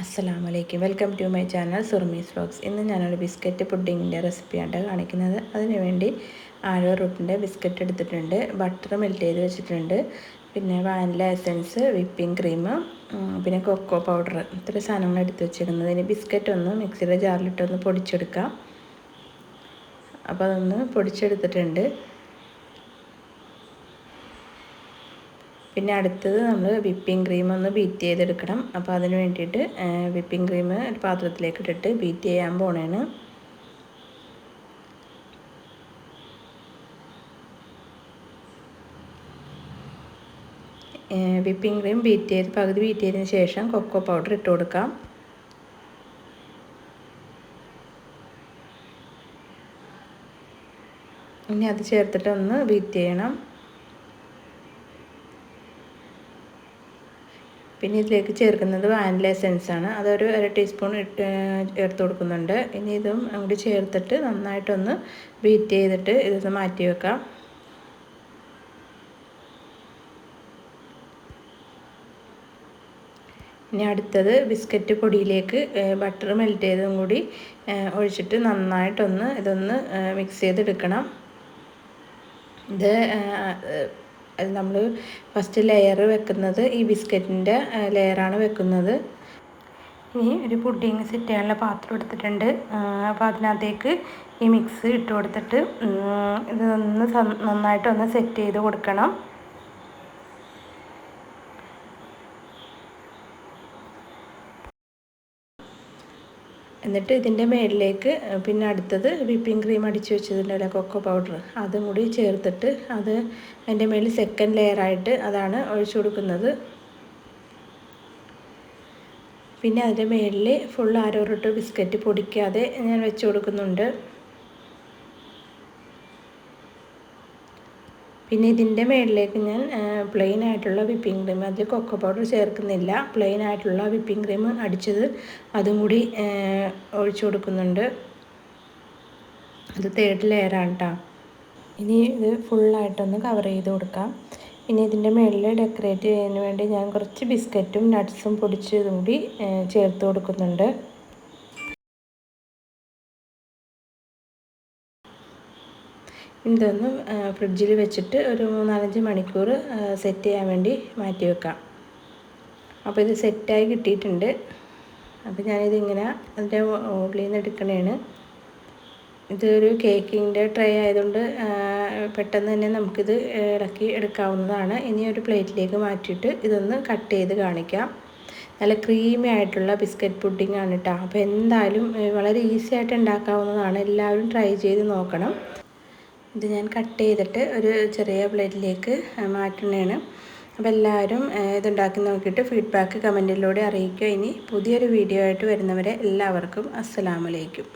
അസ്സലാമു വലൈക്കും welcome to my channel Surmi's vlogs. ഇന്ന് ഞാനൊരു ബിസ്ക്കറ്റ് പുഡിങ്ങിന്റെ റെസിപ്പിയാണ് കാണിക്കുന്നത്. അതിനുവേണ്ടി ആഴോ റൂട്ടിന്റെ ബിസ്ക്കറ്റ് എടുത്തിട്ടുണ്ട്. ബട്ടർ മെൽറ്റ് ചെയ്ത് വെച്ചിട്ടുണ്ട്. പിന്നെ വാനില എസൻസ് വിപ്പിംഗ് ക്രീം പിന്നെ കൊക്കോ പൗഡർ ഇത്ര സാധനങ്ങൾ എടുത്ത് വെച്ചിരുന്നത് ഇനി ബിസ്ക്കറ്റ് ഒന്ന് മിക്സിയുടെ ജാറിലിട്ടൊന്ന് പൊടിച്ചെടുക്കാം. അപ്പോൾ അതൊന്ന് പൊടിച്ചെടുത്തിട്ടുണ്ട്. പിന്നെ അടുത്തത് നമ്മൾ വിപ്പിംഗ് ക്രീം ഒന്ന് ബീറ്റ് ചെയ്തെടുക്കണം. അപ്പോൾ അതിന് വേണ്ടിയിട്ട് വിപ്പിംഗ് ക്രീം ഒരു പാത്രത്തിലേക്ക് ഇട്ടിട്ട് ബീറ്റ് ചെയ്യാൻ പോണേണ്. വിപ്പിംഗ് ക്രീം ബീറ്റ് ചെയ്ത് പകുതി ബീറ്റ് ചെയ്തതിന് ശേഷം കൊക്കോ പൗഡർ ഇട്ട് കൊടുക്കാം. ഇനി അത് ചേർത്തിട്ട് ഒന്ന് ബീറ്റ് ചെയ്യണം. പിന്നെ ഇതിലേക്ക് ചേർക്കുന്നത് വാനില എസെൻസ് ആണ്. അതൊരു അര ടീസ്പൂൺ ഇട്ട് ചേർത്ത് കൊടുക്കുന്നുണ്ട്. ഇനി ഇതും അങ്ങോട്ട് ചേർത്തിട്ട് നന്നായിട്ടൊന്ന് ബീറ്റ് ചെയ്തിട്ട് ഇതൊന്ന് മാറ്റി വെക്കാം. ഇനി അടുത്തത് ബിസ്ക്കറ്റ് പൊടിയിലേക്ക് ബട്ടർ മെൽറ്റ് ചെയ്തതും കൂടി ഒഴിച്ചിട്ട് നന്നായിട്ടൊന്ന് ഇതൊന്ന് മിക്സ് ചെയ്തെടുക്കണം. ഇത് അത് നമ്മൾ ഫസ്റ്റ് ലെയർ വെക്കുന്നത് ഈ ബിസ്ക്കറ്റിന്റെ ലെയറാണ് വെക്കുന്നത്. ഇനി ഒരു പുഡിങ് സെറ്റ് ചെയ്യാനുള്ള പാത്രം എടുത്തിട്ടുണ്ട്. അപ്പോൾ അതിനകത്തേക്ക് ഈ മിക്സ് ഇട്ട് കൊടുത്തിട്ട് ഇതൊന്ന് നന്നായിട്ടൊന്ന് സെറ്റ് ചെയ്ത് കൊടുക്കണം. എന്നിട്ട് ഇതിന്റെ മേളിലേക്ക് പിന്നെ അടുത്തത് വിപ്പിംഗ് ക്രീം അടിച്ച് വെച്ചതിന്റെ കൊക്കോ പൗഡർ അതും കൂടി ചേർത്തിട്ട് അത് അതിന്റെ മേളിൽ സെക്കൻഡ് ലെയറായിട്ട് അതാണ് ഒഴിച്ചു കൊടുക്കുന്നത്. പിന്നെ അതിന്റെ മേളിൽ ഫുൾ ആരോറിട്ട് ബിസ്ക്കറ്റ് പൊടിക്കാതെ ഞാൻ വെച്ച് കൊടുക്കുന്നുണ്ട്. പിന്നെ ഇതിന്റെ മേളിലേക്ക് ഞാൻ പ്ലെയിൻ ആയിട്ടുള്ള വിപ്പിംഗ് ക്രീം അതിൽ കൊക്കോ പൗഡർ ചേർക്കുന്നില്ല. പ്ലെയിൻ ആയിട്ടുള്ള വിപ്പിംഗ് ക്രീം അടിച്ചത് അതും കൂടി ഒഴിച്ചു കൊടുക്കുന്നുണ്ട്. അത് തേർഡ് ലെയറാണ് കേട്ടോ ഇനി ഇത് ഫുള്ളായിട്ടൊന്ന് കവർ ചെയ്ത് കൊടുക്കാം. പിന്നെ ഇതിന്റെ മുകളിൽ ഡെക്കറേറ്റ് ചെയ്യുന്നതിന് വേണ്ടി ഞാൻ കുറച്ച് ബിസ്ക്കറ്റും നട്ട്സും പൊടിച്ചതും കൂടി ചേർത്ത് കൊടുക്കുന്നുണ്ട്. ഇതൊന്ന് ഫ്രിഡ്ജിൽ വെച്ചിട്ട് ഒരു മൂന്നാലഞ്ച് മണിക്കൂർ സെറ്റ് ചെയ്യാൻ വേണ്ടി മാറ്റി വെക്കാം. അപ്പോൾ ഇത് സെറ്റായി കിട്ടിയിട്ടുണ്ട്. അപ്പോൾ ഞാനിതിങ്ങനെ അതിന്റെ ഉള്ളിൽ നിന്ന് എടുക്കണേണ്. ഇതൊരു കേക്കിന്റെ ട്രേ ആയതുകൊണ്ട് പെട്ടെന്ന് തന്നെ നമുക്കിത് ഇളക്കി എടുക്കാവുന്നതാണ്. ഇനി ഒരു പ്ലേറ്റിലേക്ക് മാറ്റിയിട്ട് ഇതൊന്ന് കട്ട് ചെയ്ത് കാണിക്കാം. നല്ല ക്രീമി ആയിട്ടുള്ള ബിസ്ക്കറ്റ് പുഡിംഗ് ആണ് കേട്ടോ അപ്പോൾ എന്തായാലും വളരെ ഈസി ആയിട്ട് ഉണ്ടാക്കാവുന്നതാണ്. എല്ലാവരും ട്രൈ ചെയ്ത് നോക്കണം. ഇത് ഞാൻ കട്ട് ചെയ്തിട്ട് ഒരു ചെറിയ പ്ലേറ്റിലേക്ക് മാറ്റുന്നതാണ്. അപ്പോൾ എല്ലാവരും ഇതുണ്ടാക്കി നോക്കിയിട്ട് ഫീഡ്ബാക്ക് കമന്റിലൂടെ അറിയിക്കുക. ഇനി പുതിയൊരു വീഡിയോ ആയിട്ട് വരുന്നവരെ എല്ലാവർക്കും അസ്സലാമലൈക്കും